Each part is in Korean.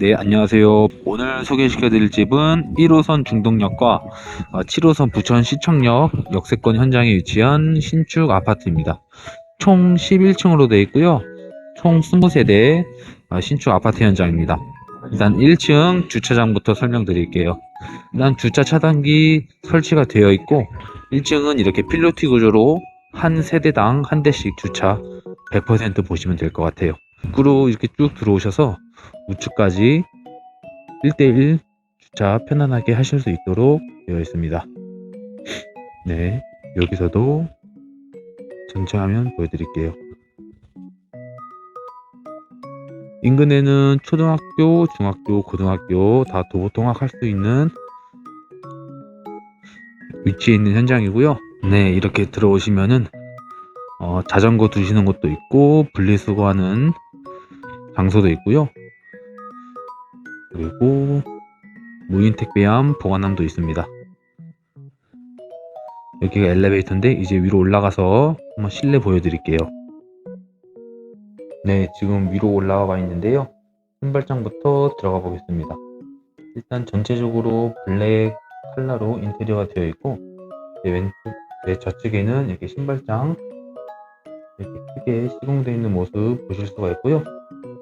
네, 안녕하세요. 오늘 소개시켜 드릴 집은 1호선 중동역과 어, 7호선 부천 시청역 역세권 현장에 위치한 신축 아파트입니다. 총 11층으로 되어 있고요. 총 20세대 어, 신축 아파트 현장입니다. 일단 1층 주차장부터 설명드릴게요. 일단 주차 차단기 설치가 되어 있고 1층은 이렇게 필로티 구조로 한 세대당 한 대씩 주차 100% 보시면 될 것 같아요. 입구로 이렇게 쭉 들어오셔서 우측까지 1대1 주차 편안하게 하실 수 있도록 되어 있습니다. 네, 여기서도 전체 화면 보여드릴게요. 인근에는 초등학교, 중학교, 고등학교 다 도보 통학할 수 있는 위치에 있는 현장이고요. 네, 이렇게 들어오시면은 어, 자전거 두시는 곳도 있고 분리수거하는 장소도 있고요. 그리고 무인 택배함 보관함도 있습니다. 여기가 엘리베이터인데 이제 위로 올라가서 한번 실내 보여드릴게요. 네, 지금 위로 올라와 봐 있는데요. 신발장부터 들어가 보겠습니다. 일단 전체적으로 블랙 컬러로 인테리어가 되어 있고 제 왼쪽, 제 좌측에는 이렇게 신발장 이렇게 크게 시공되어 있는 모습 보실 수가 있고요.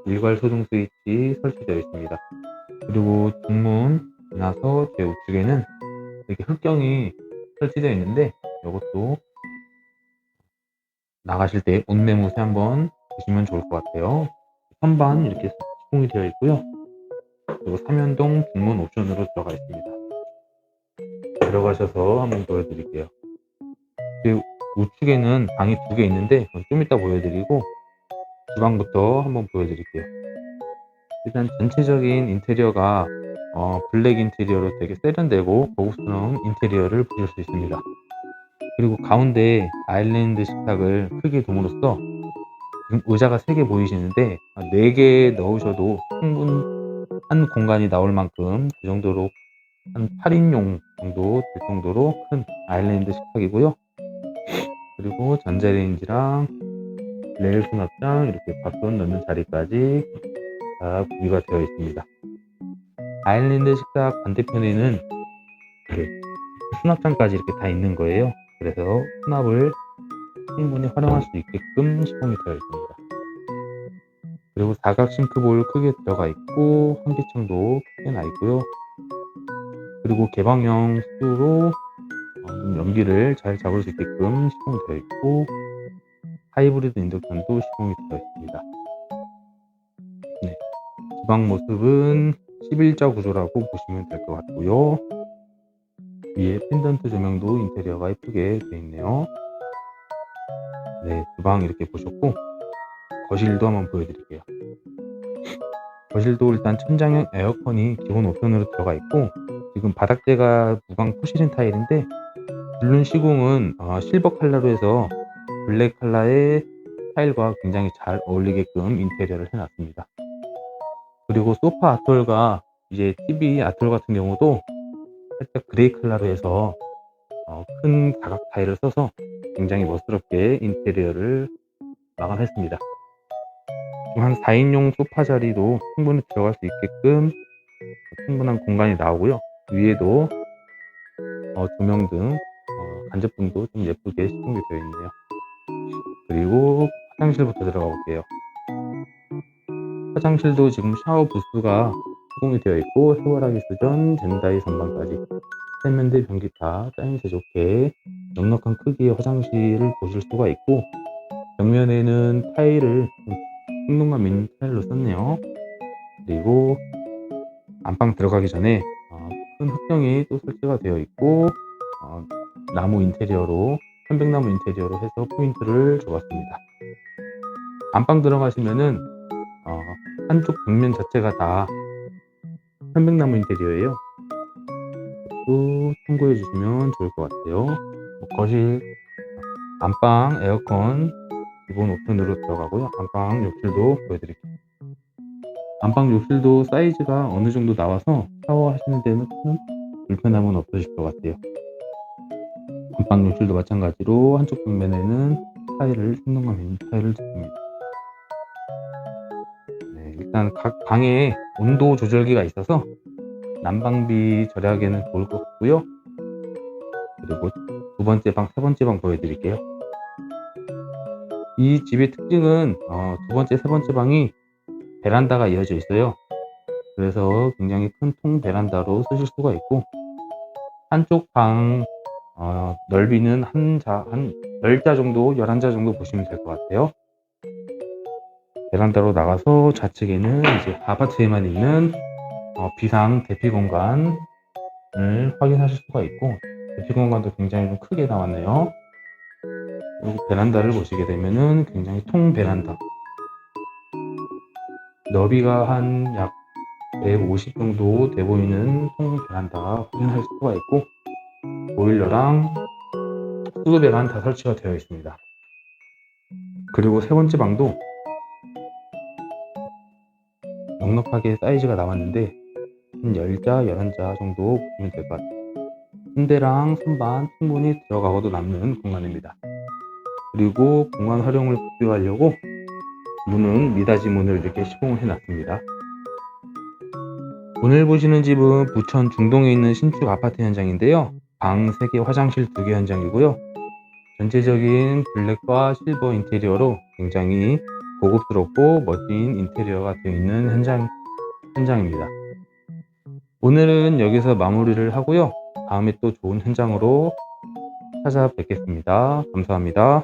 일괄 소등 스위치 설치되어 있습니다. 그리고 중문 나서 제 우측에는 이렇게 흑경이 설치되어 있는데 이것도 나가실 때 옷매무새 한번 보시면 좋을 것 같아요. 선반 이렇게 시공이 되어 있고요. 그리고 삼연동 중문 옵션으로 들어가 있습니다. 들어가셔서 한번 보여드릴게요. 그 우측에는 방이 두 개 있는데 좀 이따 보여드리고 주방부터 한번 보여드릴게요. 일단 전체적인 인테리어가 어, 블랙 인테리어로 되게 세련되고 고급스러운 인테리어를 보실 수 있습니다. 그리고 가운데 아일랜드 식탁을 크게 둠으로써 의자가 3개 보이시는데 4개 넣으셔도 충분한 공간이 나올 만큼 그 정도로 한 8인용 정도 될 정도로 큰 아일랜드 식탁이고요. 그리고 전자레인지랑 레일 수납장 이렇게 밥솥 넣는 자리까지 다 구비가 되어 있습니다. 아일랜드 식탁 반대편에는 이렇게 수납장까지 이렇게 다 있는 거예요. 그래서 수납을 충분히 활용할 수 있게끔 시공이 되어 있습니다. 그리고 사각 싱크볼 크게 들어가 있고 환기창도 크게 나 있고요. 그리고 개방형 수로 어, 연기를 잘 잡을 수 있게끔 시공되어 있고 하이브리드 인덕션도 시공이 되어 있습니다. 네, 주방 모습은 11자 구조라고 보시면 될 것 같고요. 위에 펜던트 조명도 인테리어가 예쁘게 되어 있네요. 네, 주방 이렇게 보셨고 거실도 한번 보여드릴게요. 거실도 일단 천장형 에어컨이 기본 옵션으로 들어가 있고 지금 바닥재가 무광 포시린 타일인데 블룬 시공은 어, 실버 컬러로 해서 블랙 컬러의 타일과 굉장히 잘 어울리게끔 인테리어를 해놨습니다. 그리고 소파 아톨과 이제 TV 아톨 같은 경우도 살짝 그레이 컬러로 해서 어, 큰 사각 타일을 써서 굉장히 멋스럽게 인테리어를 마감했습니다. 한 4인용 소파 자리도 충분히 들어갈 수 있게끔 충분한 공간이 나오고요. 위에도 어, 조명 등 어, 간접등도 좀 예쁘게 시공이 되어 있네요. 그리고 화장실부터 들어가 볼게요. 화장실도 지금 샤워 부스가 시공이 되어 있고 해바라기 수전, 젠다이 선반까지 세면대 변기타 짜임새 좋게 넉넉한 크기의 화장실을 보실 수가 있고 벽면에는 타일을 풍동감 있는 타일로 썼네요. 그리고 안방 들어가기 전에 어, 큰 흑경이 또 설치가 되어 있고 어, 나무 인테리어로 편백나무 인테리어로 해서 포인트를 줘봤습니다. 안방 들어가시면은 어, 한쪽 벽면 자체가 다 편백나무 인테리어예요. 또 참고해 주시면 좋을 것 같아요. 뭐 거실, 안방, 에어컨 기본 옵션으로 들어가고요. 안방 욕실도 보여드릴게요. 안방 욕실도 사이즈가 어느 정도 나와서 샤워하시는 데는 큰 불편함은 없으실 것 같아요. 안방 욕실도 마찬가지로 한쪽 벽면에는 타일을 생동감 있는 타일을 줬습니다. 네, 일단 각 방에 온도 조절기가 있어서 난방비 절약에는 좋을 것 같고요. 그리고 두 번째 방, 세 번째 방 보여드릴게요. 이 집의 특징은 어, 두 번째, 세 번째 방이 베란다가 이어져 있어요. 그래서 굉장히 큰 통 베란다로 쓰실 수가 있고 한쪽 방 어, 넓이는 한 자, 한 10자 정도, 11자 정도 보시면 될 것 같아요. 베란다로 나가서 좌측에는 이제 아파트에만 있는 어, 비상 대피 공간을 확인하실 수가 있고 대피 공간도 굉장히 좀 크게 나왔네요. 그리고 베란다를 보시게 되면은 굉장히 통 베란다. 너비가 한 약 150 정도 돼 보이는 통 베란다 확인할 수가 있고 보일러랑 수도배관 다 설치가 되어 있습니다. 그리고 세 번째 방도 넉넉하게 사이즈가 나왔는데 한 10자, 11자 정도 보시면 될 것 같아요. 침대랑 선반 충분히 들어가고도 남는 공간입니다. 그리고 공간 활용을 극대화하려고 문은 미닫이 문을 이렇게 시공을 해놨습니다. 오늘 보시는 집은 부천 중동에 있는 신축 아파트 현장인데요. 방 3개, 화장실 2개 현장이고요. 전체적인 블랙과 실버 인테리어로 굉장히 고급스럽고 멋진 인테리어가 되어 있는 현장, 현장입니다. 오늘은 여기서 마무리를 하고요. 다음에 또 좋은 현장으로 찾아뵙겠습니다. 감사합니다.